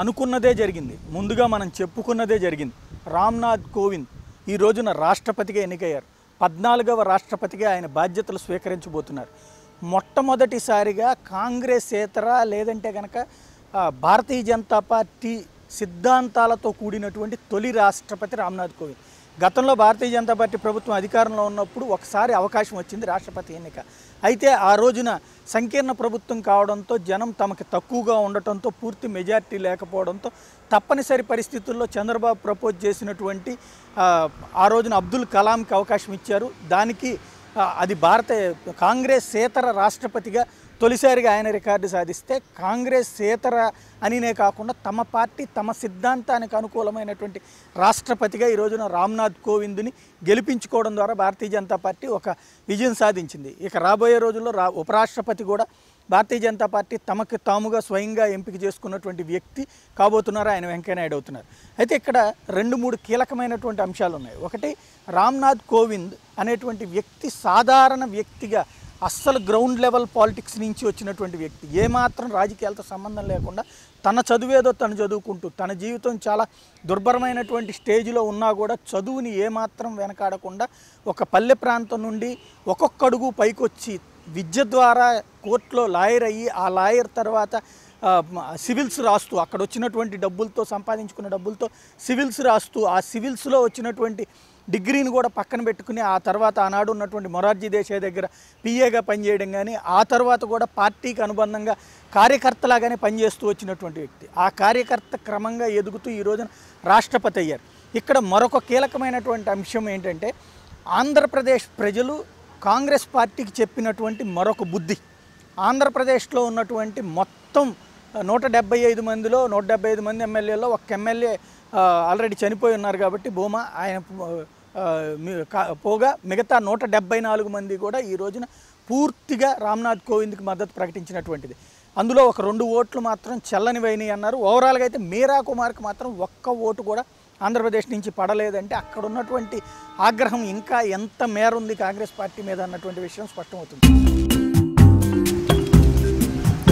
అనుకున్నదే జరిగింది. ముందుగా మనం చెప్పుకున్నదే జరిగింది. రామ్నాథ్ కోవింద్ ఈ రోజున రాష్ట్రపతిగా ఎన్నికయ్యారు. పద్నాలుగవ రాష్ట్రపతిగా ఆయన బాధ్యతలు స్వీకరించబోతున్నారు. మొట్టమొదటిసారిగా కాంగ్రెసేతర లేదంటే కనుక భారతీయ జనతా పార్టీ సిద్ధాంతాలతో కూడినటువంటి తొలి రాష్ట్రపతి రామ్నాథ్ కోవింద్. గతంలో భారతీయ జనతా పార్టీ ప్రభుత్వం అధికారంలో ఉన్నప్పుడు ఒకసారి అవకాశం వచ్చింది రాష్ట్రపతి ఎన్నిక. అయితే ఆ రోజున సంకీర్ణ ప్రభుత్వం కావడంతో జనం తమకు తక్కువగా ఉండటంతో పూర్తి మెజార్టీ లేకపోవడంతో తప్పనిసరి పరిస్థితుల్లో చంద్రబాబు ప్రపోజ్ చేసినటువంటి ఆ, రోజున అబ్దుల్ కలాంకి అవకాశం ఇచ్చారు. దానికి అది భారత కాంగ్రెస్ సేతర రాష్ట్రపతిగా తొలిసారిగా ఆయన రికార్డు సాధిస్తే కాంగ్రెస్ సేతర అనినే కాకుండా తమ పార్టీ తమ సిద్ధాంతానికి అనుకూలమైనటువంటి రాష్ట్రపతిగా ఈ రోజున రామ్నాథ్ కోవింద్ని గెలిపించుకోవడం ద్వారా భారతీయ జనతా పార్టీ ఒక విజయం సాధించింది. ఇక రాబోయే రోజుల్లో రా ఉపరాష్ట్రపతి కూడా భారతీయ జనతా పార్టీ తమకు తాముగా స్వయంగా ఎంపిక చేసుకున్నటువంటి వ్యక్తి కాబోతున్నారు ఆయన వెంకయ్యనాయుడు అవుతున్నారు. అయితే ఇక్కడ రెండు మూడు కీలకమైనటువంటి అంశాలు ఉన్నాయి ఒకటి రామ్నాథ్ కోవింద్ అనేటువంటి వ్యక్తి సాధారణ వ్యక్తిగా అస్సలు గ్రౌండ్ లెవెల్ పాలిటిక్స్ నుంచి వచ్చినటువంటి వ్యక్తి. ఏమాత్రం రాజకీయాలతో సంబంధం లేకుండా తన చదువేదో తను చదువుకుంటూ తన జీవితం చాలా దుర్భరమైనటువంటి స్టేజ్లో ఉన్నా కూడా చదువుని ఏమాత్రం వెనకాడకుండా ఒక పల్లె ప్రాంతం నుండి ఒక్కొక్క అడుగు పైకొచ్చి విద్య ద్వారా కోర్టులో లాయర్ అయ్యి ఆ లాయర్ తర్వాత సివిల్స్ రాస్తూ అక్కడ వచ్చినటువంటి డబ్బులతో సంపాదించుకున్న డబ్బులతో సివిల్స్ రాస్తూ ఆ సివిల్స్లో వచ్చినటువంటి డిగ్రీని కూడా పక్కన పెట్టుకుని ఆ తర్వాత ఆనాడు ఉన్నటువంటి మొరార్జీ దేశాయ్ దగ్గర పిఏగా పనిచేయడం కానీ ఆ తర్వాత కూడా పార్టీకి అనుబంధంగా కార్యకర్తలాగానే పనిచేస్తూ వచ్చినటువంటి వ్యక్తి. ఆ కార్యకర్త క్రమంగా ఎదుగుతూ ఈ రోజున రాష్ట్రపతి అయ్యారు. ఇక్కడ మరొక కీలకమైనటువంటి అంశం ఏంటంటే ఆంధ్రప్రదేశ్ ప్రజలు కాంగ్రెస్ పార్టీకి చెప్పినటువంటి మరొక బుద్ధి. ఆంధ్రప్రదేశ్లో ఉన్నటువంటి మొత్తం నూట డెబ్బై ఐదు మందిలో నూట డెబ్బై ఐదు మంది ఎమ్మెల్యేలో ఒక ఎమ్మెల్యే ఆల్రెడీ చనిపోయి ఉన్నారు కాబట్టి భూమా ఆయన కా- పోగా మిగతా నూట డెబ్బై నాలుగు మంది కూడా ఈ రోజున పూర్తిగా రామ్నాథ్ కోవింద్కి మద్దతు ప్రకటించినటువంటిది. అందులో ఒక రెండు ఓట్లు మాత్రం చెల్లనివైనవి అన్నారు. ఓవరాల్గా అయితే మీరా కుమార్కి మాత్రం ఒక్క ఓటు కూడా ఆంధ్రప్రదేశ్ నుంచి పడలేదంటే అక్కడ ఉన్నటువంటి ఆగ్రహం ఇంకా ఎంత మేర ఉంది కాంగ్రెస్ పార్టీ మీద అన్నటువంటి విషయం స్పష్టమవుతుంది.